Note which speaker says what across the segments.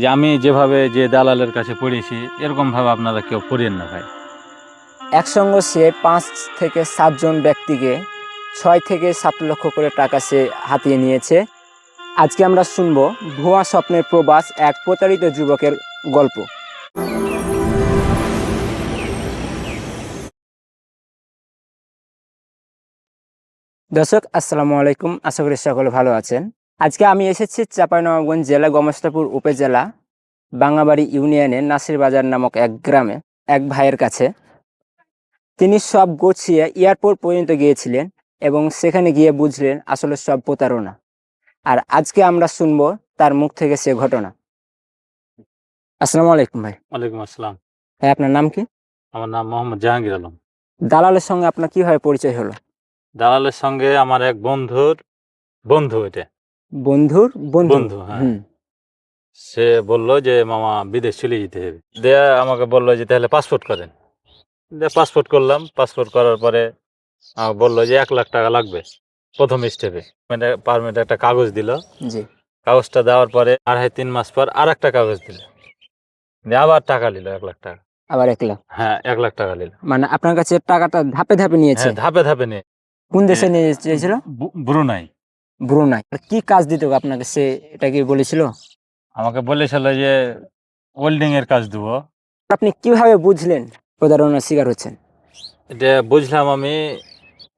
Speaker 1: যে আমি যেভাবে যে দালালের কাছে পড়েছি, এরকম ভাবে আপনারা কেউ পড়েন না ভাই।
Speaker 2: একসঙ্গে সে পাঁচ থেকে সাতজন ব্যক্তিকে ছয় থেকে সাত লক্ষ করে টাকা সে হাতিয়ে নিয়েছে। আজকে আমরা শুনব ভুয়া স্বপ্নের প্রবাস এক প্রতারিত যুবকের গল্প। দর্শক, আসসালামু আলাইকুম। আশা করি সকলে ভালো আছেন। আজকে আমি এসেছি চাঁপাইনবাবগঞ্জ জেলা গমস্তাপুর উপজেলা বাঙাবাড়ি ইউনিয়নের নাসির বাজার নামক এক গ্রামে এক ভাইয়ের কাছে। তিনি সব গুছিয়ে এয়ারপোর্ট পর্যন্ত গিয়েছিলেন এবং সেখানে গিয়ে বুঝলেন আসলে সব প্রতারণা। আর আজকে আমরা শুনব তার মুখ থেকে সে ঘটনা। আসসালামু আলাইকুম ভাই।
Speaker 1: ওয়ালাইকুম আসসালাম।
Speaker 2: ভাই আপনার নাম কি?
Speaker 1: আমার নাম মোহাম্মদ জাহাঙ্গীর আলম।
Speaker 2: দালালের সঙ্গে আপনার কীভাবে পরিচয় হলো?
Speaker 1: দালালের সঙ্গে আমার এক বন্ধুর বন্ধু এটা।
Speaker 2: বন্ধুর বন্ধু।
Speaker 1: বন্ধু, হ্যাঁ।
Speaker 2: হুম,
Speaker 1: সে বলল যে মামা বিদেশ চলে যেতে হবে। দেয়া আমাকে বলল যে তাহলে পাসপোর্ট করেন। দিয়ে পাসপোর্ট করলাম। পাসপোর্ট করার পরে আমাকে বলল যে এক লাখ টাকা লাগবে প্রথম স্টেপে পারমিট একটা কাগজ দিল।
Speaker 2: জি।
Speaker 1: কাগজটা দেওয়ার পরে আড়াই তিন মাস পর আর একটা কাগজ দিল। দিয়ে আবার টাকা নিল এক লাখ টাকা।
Speaker 2: আবার এক লাখ?
Speaker 1: হ্যাঁ এক লাখ টাকা নিল।
Speaker 2: মানে আপনার কাছে টাকাটা ধাপে ধাপে নিয়েছে?
Speaker 1: হ্যাঁ ধাপে ধাপে নিয়ে।
Speaker 2: কোন দেশে নিয়ে চেয়েছিল?
Speaker 1: বু- ব্রুনাই।
Speaker 2: ব্রুনাই কি কাজ দিত আপনাকে? সে এটা কি বলেছিল?
Speaker 1: আমাকে বলেছিল যে ওয়েল্ডিং এর কাজ দেবো।
Speaker 2: আপনি কীভাবে বুঝলেন প্রতারণার শিকার হচ্ছেন?
Speaker 1: এটা বুঝলাম আমি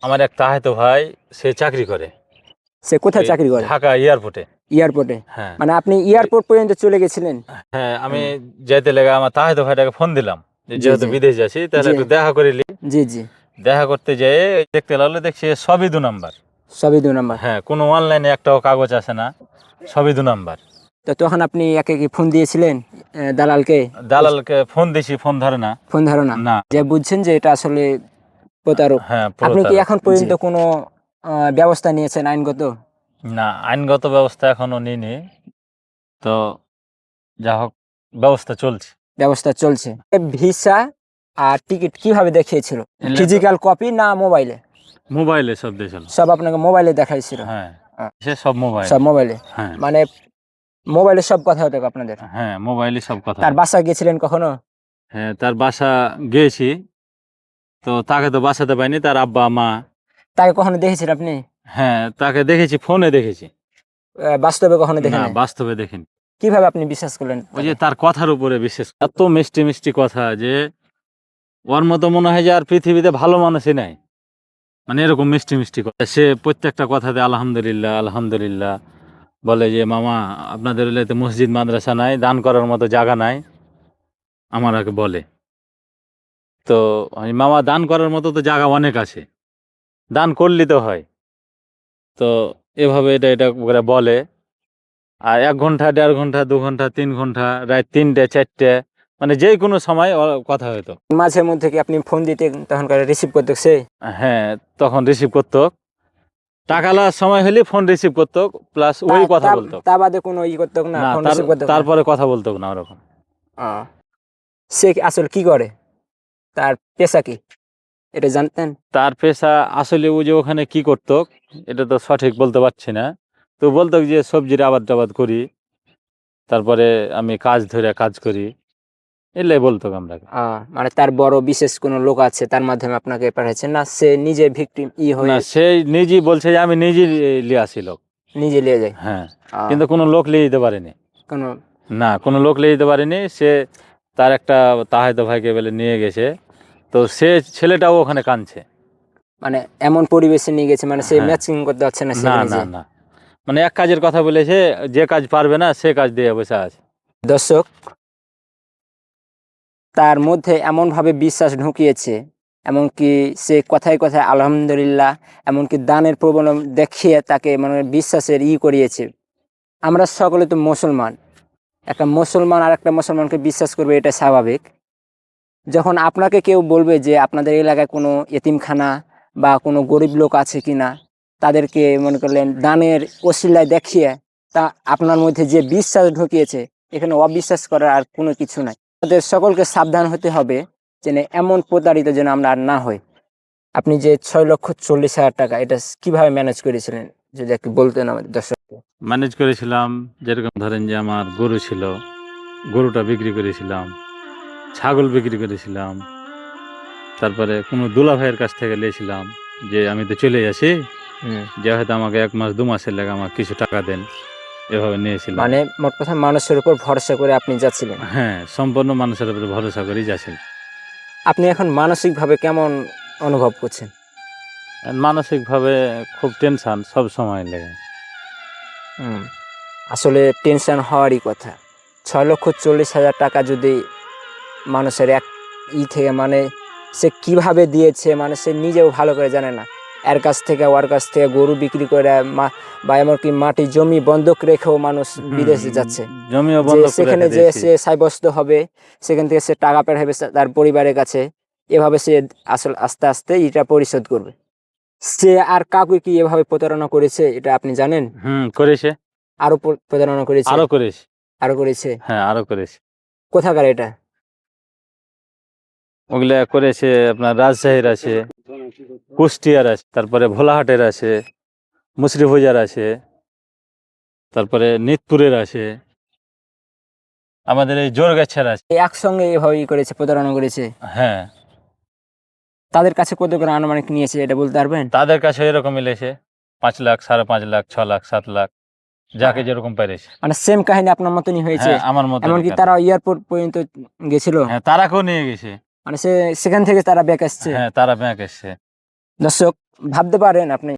Speaker 1: আমার এক তাহাতো ভাই সে চাকরি করে।
Speaker 2: সে কোথায় চাকরি করে?
Speaker 1: ঢাকা এয়ারপোর্টে
Speaker 2: এয়ারপোর্টে
Speaker 1: হ্যাঁ।
Speaker 2: মানে আপনি এয়ারপোর্ট পর্যন্ত চলে গেছিলেন?
Speaker 1: হ্যাঁ আমি যেতে লেগে আমার তাহাতো ভাইটাকে ফোন দিলাম। যেহেতু বিদেশ যাচ্ছি তাহলে। একটু দেখা করিলি
Speaker 2: জি জি।
Speaker 1: দেখা করতে যেয়ে দেখতে লাগল দেখছি সবই দু নাম্বার।
Speaker 2: সবই দু নাম্বার।
Speaker 1: হ্যাঁ কোনো অনলাইনে একটাও কাগজ আসে না সবই দু নাম্বার।
Speaker 2: তো তখন আপনি একে কি ফোন দিয়েছিলেন আহ, দালালকে?
Speaker 1: দালালকে ফোন দিছি ফোন ধরে না।
Speaker 2: ফোন ধারণা
Speaker 1: না? না।
Speaker 2: যে বুঝছেন যে এটা আসলে প্রতারক।
Speaker 1: হ্যাঁ
Speaker 2: আপনি কি
Speaker 1: প্রতারক।
Speaker 2: এখন পর্যন্ত কোনো আহ, ব্যবস্থা নিয়েছেন আইনগত?
Speaker 1: না আইনগত ব্যবস্থা এখনও নিইনি। তো যা হোক ব্যবস্থা চলছে।
Speaker 2: ব্যবস্থা চলছে। ভিসা আর টিকিট কীভাবে দেখিয়েছিল? ফিজিক্যাল কপি না মোবাইলে?
Speaker 1: মোবাইলে সব দিয়েছিল
Speaker 2: সব আপনাকে মোবাইলে দেখাইছিল।
Speaker 1: হ্যাঁ।
Speaker 2: হ্যাঁ।
Speaker 1: সে সব মোবাইল।
Speaker 2: সব মোবাইলে।
Speaker 1: হ্যাঁ।
Speaker 2: মানে মোবাইলে সব কথা হতো আপনাদের।
Speaker 1: হ্যাঁ মোবাইলে সব কথা।
Speaker 2: তার বাসা গিয়েছিলেন কখনো?
Speaker 1: হ্যাঁ তার বাসা গিয়েছি। তো তাকে তো বাসাতে পাইনি তার আব্বা মা।
Speaker 2: তাকে কখনো দেখেছেন আপনি?
Speaker 1: হ্যাঁ তাকে দেখেছি ফোনে দেখেছি।
Speaker 2: বাস্তবে কখনো দেখেন
Speaker 1: না বাস্তবে দেখেন।
Speaker 2: কীভাবে আপনি বিশ্বাস করলেন?
Speaker 1: ওই যে তার কথার উপরে বিশ্বাস। এত মিষ্টি মিষ্টি কথা যে ওর মতো মনে হয় যে আর পৃথিবীতে ভালো মানুষই নাই। মানে এরকম মিষ্টি মিষ্টি কথা সে প্রত্যেকটা কথাতে আলহামদুলিল্লাহ আলহামদুলিল্লাহ বলে যে, মামা, আপনাদের এলাকাতে মসজিদ, মাদ্রাসা নাই, দান করার মতো জায়গা নাই। আমার আগে বলে। তো মামা, দান করার মতো তো জায়গা অনেক আছে। দান করলে তো হয়। তো এভাবে এটা এটা করে বলে। আর এক ঘণ্টা, দেড় ঘণ্টা, দু ঘণ্টা, তিন ঘণ্টা, রাত তিনটে, চারটে মানে যে কোনো সময় কথা হতো
Speaker 2: মাঝে মধ্যে কি আপনি ফোন দিতেন তখন রিসিভ করতে সে?
Speaker 1: হ্যাঁ তখন রিসিভ করতো। টাকা লাগার সময় হলে ফোন রিসিভ করতো প্লাস ওই কথা বলতো।
Speaker 2: তা বাদে কোনো ই করতো না ফোন রিসিভ করতো
Speaker 1: তারপরে কথা বলতো না ওরকম।
Speaker 2: সে আসলে কি করে? তার পেশা কি? এটা জানতেন?
Speaker 1: তার পেশা আসলে ও যে ওখানে কি করতো এটা তো সঠিক বলতে পারছি না। তো বলতো যে সবজির আবাদ টাবাদ করি তারপরে আমি কাজ ধরে কাজ করি। এলাই বলতো আমরা।
Speaker 2: মানে তার বড় বিশেষ কোনো লোক আছে তার মাধ্যমে আপনাকে পাঠাচ্ছেন না সে নিজে ভিকটিম ই হয়ে
Speaker 1: না সে নিজেই বলছে যে আমি নিজেই লিয়ে আসি লোক।
Speaker 2: নিজে নিয়ে যায়?
Speaker 1: হ্যাঁ কিন্তু কোনো লোক লিয়ে যেতে পারেনি।
Speaker 2: কোনো
Speaker 1: না কোনো লোক লিয়ে যেতে পারেনি সে তার একটা তাহাইতো ভাইকে বলে নিয়ে গেছে। তো সে ছেলেটাও ওখানে কাঁদছে।
Speaker 2: মানে এমন পরিবেশে নিয়ে গেছে মানে সে। ম্যাচিং করতে পারছে না
Speaker 1: না না না। মানে এক কাজের কথা বলেছে যে কাজ পারবে না সে কাজ দিয়ে বসে আছে।
Speaker 2: দর্শক তার মধ্যে এমনভাবে বিশ্বাস ঢুকিয়েছে, এমনকি সে কথায় কথায় আলহামদুলিল্লাহ, এমনকি দানের প্রবণ দেখিয়ে তাকে মানে বিশ্বাসের ই করিয়েছে। আমরা সকলে তো মুসলমান। একটা মুসলমান আর একটা মুসলমানকে বিশ্বাস করবে, এটা স্বাভাবিক। যখন আপনাকে কেউ বলবে যে আপনাদের এলাকায় কোনো এতিমখানা বা কোনো গরিব লোক আছে কি না তাদেরকে মনে করলেন দানের ওসিলায় দেখিয়ে তা আপনার মধ্যে যে বিশ্বাস ঢুকিয়েছে, এখানে অবিশ্বাস করার আর কোনো কিছু নাই। আমাদের সকলকে সাবধান হতে হবে যেন এমন প্রতারিত যেন আমরা আর না হই। আপনি যে ছয় লক্ষ চল্লিশ হাজার টাকা এটা কীভাবে ম্যানেজ করেছিলেন? যদি একটু বলতেন আমাদের দর্শক
Speaker 1: ম্যানেজ করেছিলাম যেরকম ধরেন যে আমার গরু ছিল গরুটা বিক্রি করেছিলাম ছাগল বিক্রি করেছিলাম তারপরে কোনো দুলা ভাইয়ের কাছ থেকে নিয়েছিলাম যে আমি তো চলে যাচ্ছি যে হয়তো আমাকে এক মাস দু মাসের লেগে আমার কিছু টাকা দেন। এভাবে নিয়েছিলাম।
Speaker 2: মানে মোট কথা মানুষের উপর ভরসা করে আপনি যাচ্ছিলেন?
Speaker 1: হ্যাঁ সম্পূর্ণ মানুষের উপরে ভরসা করেই যাচ্ছিল।
Speaker 2: আপনি এখন মানসিকভাবে কেমন অনুভব করছেন?
Speaker 1: মানসিকভাবে খুব টেনশন সব সময় লেগে।
Speaker 2: হুম। আসলে টেনশন হওয়ারই কথা। ছয় লক্ষ চল্লিশ হাজার টাকা যদি মানুষের এক ই থেকে মানে সে কীভাবে দিয়েছে মানে সে নিজেও ভালো করে জানে না। এর কাছ থেকে ওর কাছ থেকে গরু বিক্রি করে বা এমনকি মাটি জমি বন্ধক রেখেও মানুষ বিদেশে যাচ্ছে। সেখানে যে সে সাব্যস্ত হবে সেখান থেকে সে টাকা পাঠাবে তার পরিবারের কাছে এভাবে সে আসলে আস্তে আস্তে এটা পরিশোধ করবে। সে আর কাউকে কি এভাবে প্রতারণা করেছে এটা আপনি জানেন?
Speaker 1: হুম করেছে।
Speaker 2: আরও প্রতারণা করেছে।
Speaker 1: আরও করেছে।
Speaker 2: আরও করেছে।
Speaker 1: হ্যাঁ আরও করেছে।
Speaker 2: কোথাকার এটা?
Speaker 1: ওগুলা করেছে আপনার রাজশাহীর আছে। কুষ্টিয়ার আছে তারপরে ভোলাহাটের আছে মুসরিভুজার আছে তারপরে নিতপুরের আছে আমাদের এই জোরগাছার আছে।
Speaker 2: একসঙ্গে এভাবে ই করেছে প্রতারণা করেছে?
Speaker 1: হ্যাঁ।
Speaker 2: তাদের কাছে কত করে আনুমানিক নিয়েছে এটা বলতে পারবেন?
Speaker 1: তাদের কাছে এরকম মিলেছে পাঁচ লাখ সাড়ে পাঁচ লাখ ছ লাখ সাত লাখ যাকে যেরকম পেরেছে।
Speaker 2: মানে সেম কাহিনী আপনার মতনই হয়েছে?
Speaker 1: হ্যাঁ আমার মতো
Speaker 2: এমনকি তারা এয়ারপোর্ট পর্যন্ত গেছিল?
Speaker 1: হ্যাঁ তারাকেও নিয়ে গেছে।
Speaker 2: মানে সে সেখান থেকে তারা ব্যাক আসছে।
Speaker 1: হ্যাঁ তারা ব্যাংক এসছে
Speaker 2: দর্শক ভাবতে পারেন আপনি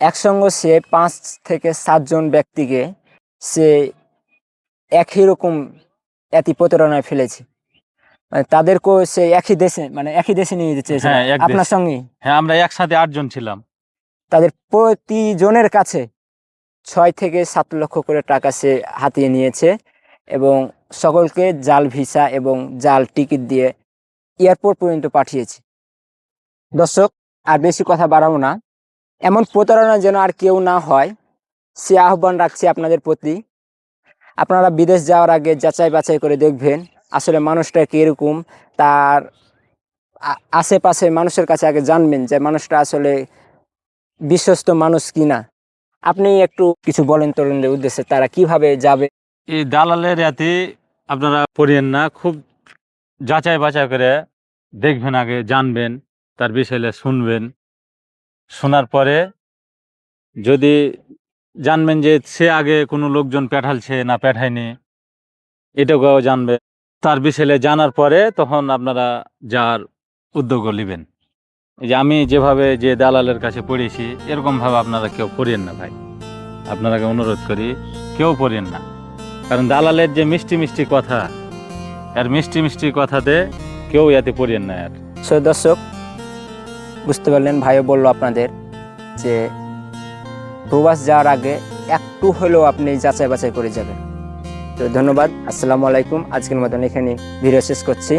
Speaker 2: একসঙ্গে সে পাঁচ থেকে সাতজন ব্যক্তিকে সে একই রকম এতি প্রতারণায় ফেলেছে। মানে তাদেরকেও সে একই দেশে মানে একই দেশে নিয়ে যেতে
Speaker 1: হ্যাঁ,
Speaker 2: আপনার সঙ্গে?
Speaker 1: হ্যাঁ আমরা একসাথে আটজন ছিলাম।
Speaker 2: তাদের প্রতিজনের কাছে ছয় থেকে সাত লক্ষ করে টাকা সে হাতিয়ে নিয়েছে এবং সকলকে জাল ভিসা এবং জাল টিকিট দিয়ে এয়ারপোর্ট পর্যন্ত পাঠিয়েছে। দর্শক আর বেশি কথা বাড়াবো না। এমন প্রতারণা যেন আর কেউ না হয় সে আহ্বান রাখছি আপনাদের প্রতি। আপনারা বিদেশ যাওয়ার আগে যাচাই বাছাই করে দেখবেন আসলে মানুষটা কীরকম তার আশেপাশে মানুষের কাছে আগে জানবেন যে মানুষটা আসলে বিশ্বস্ত মানুষ কিনা। আপনি একটু কিছু বলেন তরুণদের উদ্দেশ্যে তারা কীভাবে যাবে?
Speaker 1: এই দালালের ইয়াতে আপনারা পড়িয়েন না খুব যাচাই বাছাই করে দেখবেন আগে, জানবেন, তার বিষয়ে শুনবেন। শোনার পরে যদি জানবেন যে সে আগে কোনো লোকজন পাঠালছে না পাঠায়নি, এটাকেও জানবে তার বিষয়ে জানার পরে তখন আপনারা যার উদ্যোগও নেবেন। যে আমি যেভাবে যে দালালের কাছে পড়েছি, এরকমভাবে আপনারা কেউ পড়িয়েন না ভাই। আপনারাকে অনুরোধ করি, কেউ পড়িয়েন না। কারণ দালালের যে মিষ্টি মিষ্টি কথা আর মিষ্টি মিষ্টি কথাতে কেউ ইয়াতে পড়িয়েন না আর।
Speaker 2: সো দর্শক, বুঝতে পারলেন ভাইও বলল আপনাদের যে প্রবাস যাওয়ার আগে একটু হলেও আপনি যাচাই বাছাই করে যাবেন। তো ধন্যবাদ, আসসালামু আলাইকুম। আজকের মতন এখানে ভিডিও শেষ করছি।